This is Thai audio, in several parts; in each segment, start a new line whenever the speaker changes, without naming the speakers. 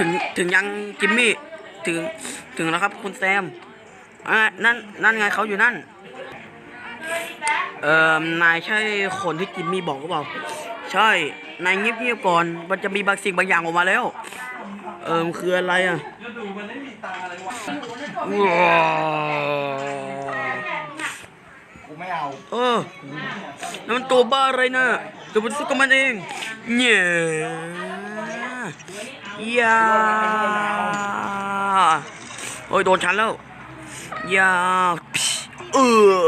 ถึงถึงยังจิมมี่ถึงถึงแล้วครับคุณแซมอ่านั่นนั่นไงเขาอยู่นั่น เอ่อนายใช่คนที่จิมมี่บอกหรือเปล่า ใช่นายเงียบๆก่อนมันจะมีบางสิ่งบางอย่างออกมาแล้ว เอ่อคืออะไรอะว้าว
กูไม่เอา
เออนั่นมันตัวบ้าอะไรนะจะไปสู้กับมันเองเนี่ย ยาโอ้ยโดนฉันแล้วยาพิชเออ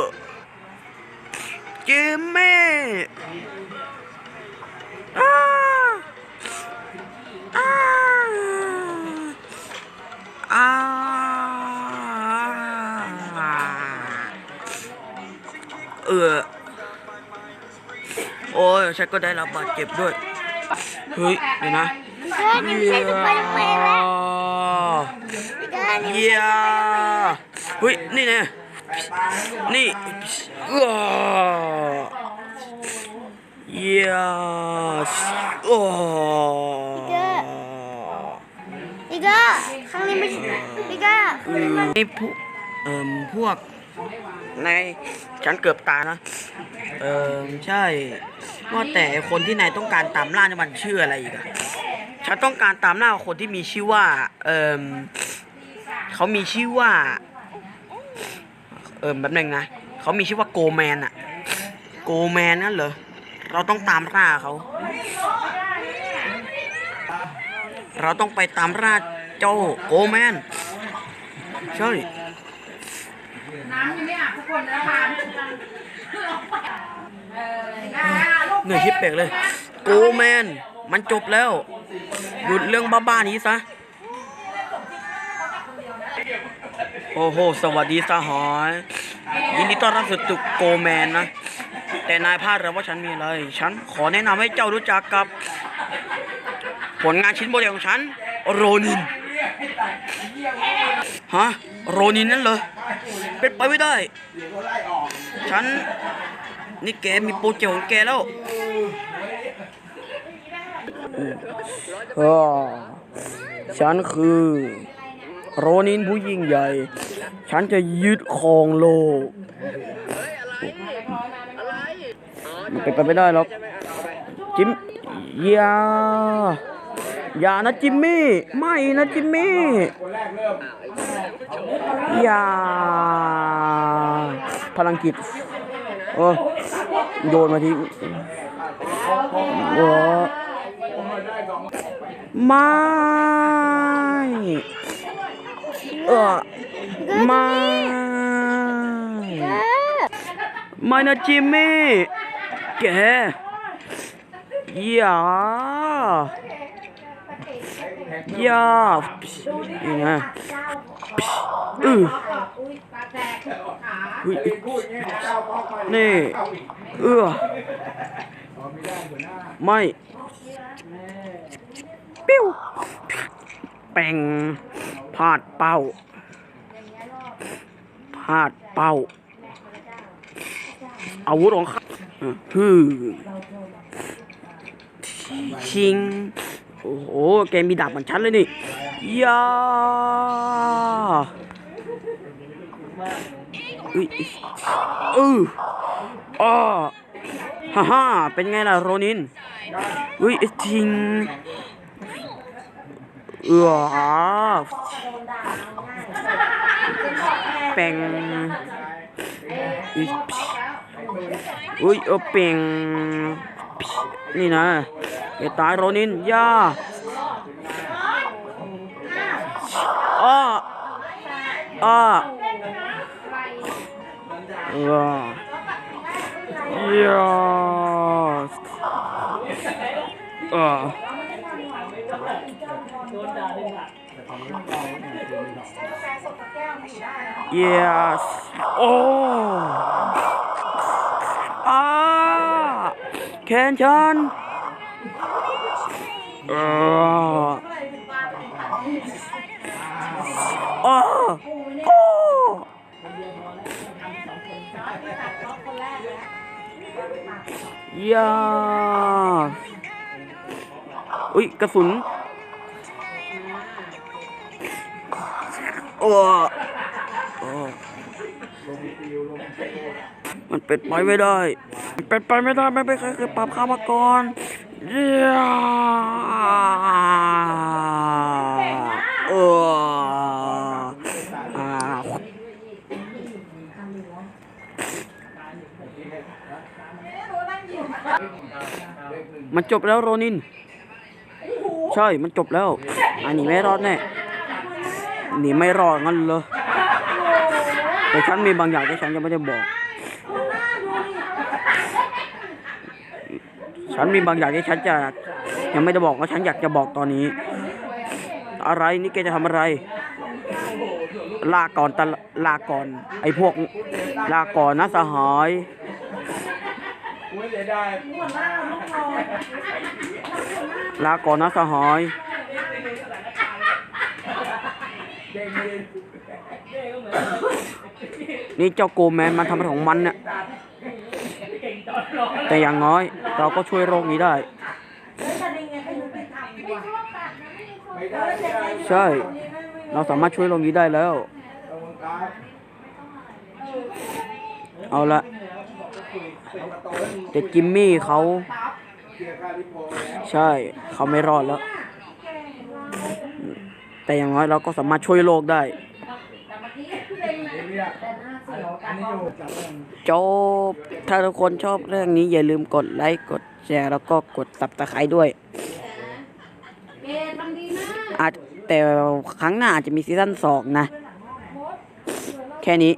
เจมเม่อ้าอ้าอ้าเออโอ้ยฉันก็ได้รับบาดเจ็บด้วย เฮ้ย เดี๋ยวนะ
เพื่อนนี่ไม่ใช่ซุปเปอร์แมนแล้วเพื่อนนี่
เยียเฮ้ยนี่ไงนี่เออเยียโอ้
พี่ก็ครั้งนี้ไม่ใช่พี่ก็ครั้งนี้มัน
นี่พวกเอ่มพวกในฉันเกือบตายนะ เออใช่ว่าแต่คนที่นายต้องการตามล่านี่มันชื่ออะไรอีกอะ ฉันต้องการตามล่าคนที่มีชื่อว่า เออเขามีชื่อว่า เออแบบนึงนะเขามีชื่อว่าโกแมนอะโกแมนนั่นเหรอ เราต้องตามล่าเขา เราต้องไปตามล่าเจ้าโกแมนใช่
น้ำยังไม่อาบสักคนนะคะเออนะคะลูก
เหนื่อยชิบเปกเลย โกแมน มันจบแล้ว หยุดเรื่องบ้าๆนี้ซะ โอ้โห สวัสดีสหายยินดีต้อนรับสู่ตึกโกแมนนะ แต่นายพลาดแล้วว่าฉันมีอะไร ฉันขอแนะนำให้เจ้ารู้จักกับ ผลงานชิ้นโมเดลของฉัน โรนิน ฮะ โรนินนั่นเหรอ เป็นไปไม่ได้ ฉัน นี่แกมีโปรเจกต์ของแกแล้ว ฉันคือ โรนินผู้ยิ่งใหญ่ ฉันจะยึดครองโลก มันเป็นไปไม่ได้หรอก จิมยาอย่านะจิมมี่ ไม่นะจิมมี่อย่าพลังกิจโอ้โยนมาทิ้งโอ้ ไม่ เออไม่ ไม่นะจิมมี่ แกอย่าอย่านี่นะอือเฮ้นี่ เออไม่ ปิ้วแป่งพาดเป้าพาดเป้า อาวุธของข้าฮือชิง โอ้โห แกมีดาบเหมือนฉันเลยนี่ยาอุ้ยเอออ้อฮ่าฮ่าเป็นไงล่ะโรนินอุ้ยชิง เออแปงอุ้ยอุ้ยเออเป่งนี่นะไอ้ตายโรนินย่าอ้าอ้าเออย่าเออ yes โอ้อ้าแขนฉันเอออ้าโอ้ยาอุ้ยกระสุน โอ้โอ้มันเป็นไปไม่ได้ มันเป็นไปไม่ได้ ไม่เป็นใครเคยปรับข้ามาก่อนเย้เอออ่ามันจบแล้วโรนิน ใช่ มันจบแล้ว อันนี้ไม่รอดแน่ หนีไม่รอดงั้นเลยแต่ฉันมีบางอย่างที่ฉันยังไม่ได้บอก ฉันมีบางอย่างที่ฉันจะยังไม่ได้บอกว่าฉันอยากจะบอกตอนนี้ อะไรนี่แกจะทำอะไร ลาก่อนตะลาก่อน ไอ้พวก ลาก่อนนะสหาย
ไม่เสีย ดาย
ลาก่อนนะสหายนี่เจ้าโกแมนมันทำอะไรของมันเนี่ยแต่อย่างน้อย เราก็ช่วยโรคนี้ได้
ไม่ได้ไม่ได้
ใช่ เราสามารถช่วยโรคนี้ได้แล้ว
เอากลัง
เอาละ
เอามาโตให้มึง
แต่จิมมี่เขา
เคลียร์ค่าที่พอแล้ว
ใช่ เขาไม่รอดแล้ว แต่อย่างน้อยเราก็สามารถช่วยโลกได้
จบ
ถ้าทุกคนชอบเรื่องนี้อย่าลืมกดไลค์กดแชร์แล้วก็กดตับตะไคร้ด้วย
อาก
อาจแต่ครั้งหน้าอาจจะมีซีซั่นสองนะ แค่นี้